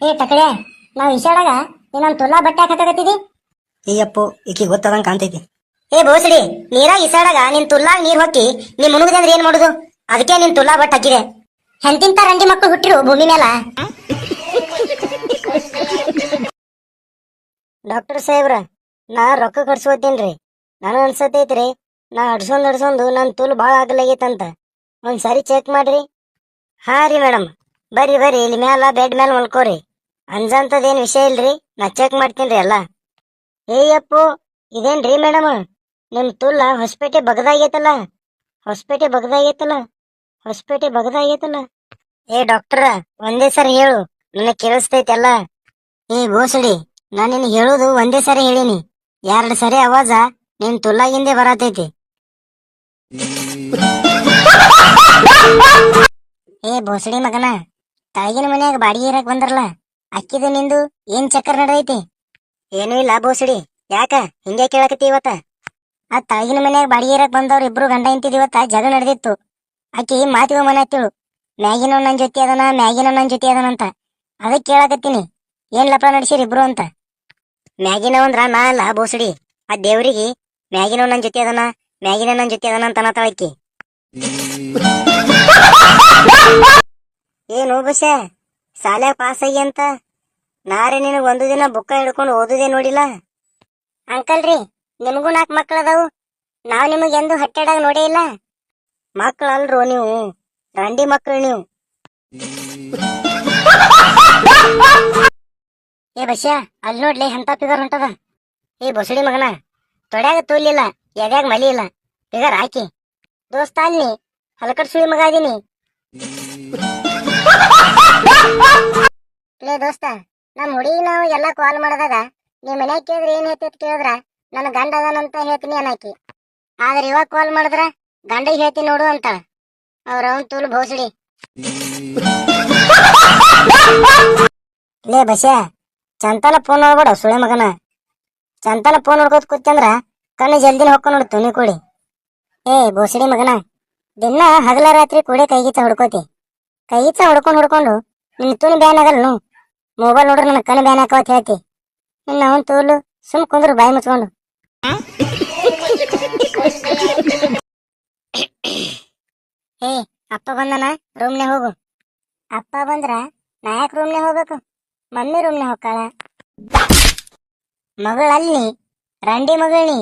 ಏ ಟಕಳೆ ನಾವ್ ಇಶಾಡಾಗ ನಿನ್ನ ತುಲಾ ಬಟ್ಟೆ ಹಾಕಕತ್ತಿದಿ ಅಯ್ಯಪ್ಪು ಈಕಿ ಗೊತ್ತದಂಗ ಕಾಣ್ತೈತಿ. ಏ ಬೋಸಡಿ ನೀರಾಗ ಇಸಾಡಾಗ ನಿನ್ ತುಲ್ಲಾಗ ನೀರ್ ಹೊಕ್ಕಿ ನೀ ಮುನುಗದೆ ಏನು ಮಾಡುದು? ಅದಕ್ಕೆ ನಿನ್ ತುಲ್ಲಾ ಬಟ್ ಹಾಕಿದೆ. ಹೆಂತಿಂತ ರಂಡಿ ಮಕ್ಕಳು ಹುಟ್ಟಿರು ಭೂಮಿ ಮೇಲ ಡಾಕ್ಟರ್ ಸಾಹೇಬ್ರ ನಾ ರೊಕ್ಕ ಕಟ್ಸ್ಕೊತೀನ್ರಿ. ನನಗ ಅನ್ಸತೈತ್ರಿ ನಾ ಅಡ್ಸೊಂದ್ ಅಡ್ಸೊಂದು ನನ್ ತುಲ್ ಭಾಳ ಆಗಲಾಗೈತಂತ. ಒಂದ್ ಸರಿ ಚೆಕ್ ಮಾಡ್ರಿ. ಹಾ ರೀ ಮೇಡಮ್ ಬರ್ರಿ ಬರ್ರಿ ಇಲ್ಲಿ ಮ್ಯಾಲ ಬೆಡ್ ಮ್ಯಾಲ ಮಲ್ಕೋರಿ ಅಂಜಂತದೇನ್ ವಿಷಯ ಇಲ್ರಿ? ನಾ ಚೆಕ್ ಮಾಡ್ತೀನಿ ರೀ ಎಲ್ಲ. ಏಯಪ್ಪು, ಇದೇನ್ರಿ ಮೇಡಮ್ ನಿಮ್ ತುಲ್ಲ ಹೊಸಪೇಟೆ ಬಗದಾಗೈತಲ್ಲ? ಹೊಸಪೇಟೆ ಬಗದಾಗೈತಲ್ಲ? ಹೊಸಪೇಟೆ ಬಗದಾಗೈತಲ್ಲ? ಏ ಡಾಕ್ಟರ್ ಒಂದೇ ಸರಿ ಹೇಳು. ನನಗೆ ಕೇಳಿಸ್ತೈತಲ್ಲ ಏ ಬೋಸಡಿ ನಾನು ನಿನ್ ಹೇಳೋದು ಒಂದೇ ಸರಿ ಹೇಳಿನಿ. ಎರಡು ಸರಿ ಅವಾಜ ನಿನ್ ತುಲ್ಲಾಗಿಂದೆ ಬರತೈತಿ. ಏ ಬೋಸಡಿ ಮಗನ ತಳಗಿನ ಮನೆಯಾಗ ಬಾಡಿಗೆ ಇರಕ್ ಬಂದ್ರಲ್ಲ? ಅಕ್ಕಿದು ನಿಂದು ಏನ್ ಚಕ್ಕರ್ ನಡೆದೈತಿ? ಏನೂ ಇಲ್ಲ ಬೋಸಡಿ ಯಾಕ? ಹಿಂಗೆ ಕೇಳಕತ್ತಿ ಇವತ್ತ? ಆ ತಳಗಿನ ಮನ್ಯಾಗ ಬಾಡಿಗೆ ಇರಕ್ ಬಂದವ್ರ ಇಬ್ರು ಗಂಡ ಇಂತಿದ್ ಇವತ್ತ ಜಗಳ ನಡೆದಿತ್ತು. ಆಕಿ ಮಾತಿಗೆ ಮನೆ ಹತ್ತಿಳು. ಮ್ಯಾಗಿನೋ ನನ್ ಜೊತೆ ಅದನ ಮ್ಯಾಗಿನೋ ನನ್ ಜೊತೆ ಅದನ ಅಂತ. ಅದಕ್ಕೆ ಕೇಳಕತ್ತೀನಿ. ಏನ್ ಲಪಡ ನಡೆಸಿರಿ ಇಬ್ರು ಅಂತ? ಮ್ಯಾಗಿನ ಅಂದ್ರ ನಾ ಅಲ್ಲ ಬೋಸಡಿ ಆ ದೇವ್ರಿಗೆ ಮ್ಯಾಗಿನವ ನನ್ ಜೊತೆ ಅದನ ಮ್ಯಾಗಿನ ನನ್ ಜೊತೆ ಅದನ ಅಂತ ಅನ್ನತಾಳಕ್ಕಿ ಏನು ಬಸ ಸಾಲ್ಯಾಗ ಪಾಸ್ ಆಗಿ ಅಂತ? ನಾರೇ ನಿನಗೆ ಒಂದು ದಿನ ಬುಕ್ಕ ಹಿಡ್ಕೊಂಡು ಓದುದೇ ನೋಡಿಲ್ಲ? ಅಂಕಲ್ ರೀ, ನಿಮಗೂ ನಾಲ್ಕು ಮಕ್ಳು ಅದಾವು. ನಾವು ನಿಮಗೆ ಎಂದು ಹಟ್ಟಾಡಾಗ ನೋಡೇ ಇಲ್ಲ. ಮಕ್ಳು ಅಲ್ರೋ ನೀವು? ರಂಡಿ ಮಕ್ಳು ನೀವು? ಏ ಬಸ್ಯ, ಅಲ್ಲಿ ನೋಡ್ಲಿ ಎಂತ ಪಿಗರ್ ಹೊಂಟದ? ಏ ಬಸಡಿ ಮಗನ, ತೊಡ್ಯಾಗ ತೋಲಿಲ್ಲ ಎದ್ಯಾಗ ಮಲಿ ಇಲ್ಲ. ಪಿಗರ್ ಹಾಕಿ. ದೋಸ್ತ ಅಲ್ಲಿ ಹಲಕಡ್ ಸುಳಿ ಮಗ ಅದೀನಿ ಲೇ ದೋಸ್ತ ನಮ್ಮ ಹುಡುಗಿ ನಾವು ಎಲ್ಲ ಕಾಲ್ ಮಾಡಿದಾಗ ನೀ ಮನ್ಯಾಗ ಕೇಳಿದ್ರೆ ಏನ್ ಹೇಳ್ತೈತಿ ಕೇಳಿದ್ರ ನನ್ನ ಗಂಡ ಅದಾನಂತ ಹೇಳ್ತೀನಿ ಅನ್ನಾಕಿ. ಆದ್ರೆ ಇವಾಗ ಕಾಲ್ ಮಾಡಿದ್ರ ಗಂಡ ಹೇಳ್ತೀನಿ ನೋಡು ಅಂತ. ಅವ್ರ ಅವನ್ ತೂಲು ಭೋಸಡಿ ಲೇ ಬಸ ಚಂತನ ಫೋನ್ ನೋಡ್ಬೇಡ ಸುಳೆ ಮಗನ. ಚಂತನ ಫೋನ್ ನೋಡ್ಕೋತ ಕೂತಂದ್ರ ಕಣ್ಣು ಜಲ್ದಿ ಹೊಕ್ಕ ನೋಡು ತುನಿ ಕೂಡಿ. ಏ ಭೋಸಡಿ ಮಗನ, ದಿನ ಹಗಲ ರಾತ್ರಿ ಕೂಡೆ ಕೈಗೀಚ ಹುಡ್ಕೋತಿ. ಕೈಗೀಚ ಹುಡ್ಕೊಂಡು ಹುಡ್ಕೊಂಡು ನಿನ್ ತುನಿ ಬ್ಯಾನ್ ಆಗಲ್ಲ ನೀವು ಮೊಬೈಲ್ ನೋಡ್ರಿ ನನ್ನ ಕಣ್ಣು ಬ್ಯಾನ್ ಹಾಕೋತ್ ಹೇಳ್ತಿ ಇನ್ನು ಅವನ್ ತೋಲು ಸುಮ್ ಕುಂದ್ರು ಬಾಯಿ ಮುಚ್ಕೊಂಡು ಏ ಅಪ್ಪ ಬಂದನ ರೂಮ್ನೆ ಹೋಗು ಅಪ್ಪ ಬಂದ್ರ ನಾ ಯಾಕೆ ರೂಮ್ನೆ ಹೋಗ್ಬೇಕು ಮಮ್ಮಿ ರೂಮ್ನೆ ಹೋಗ್ತಾಳ ಮಗಳಲ್ಲಿ ರಂಡಿ ಮಗಳನಿ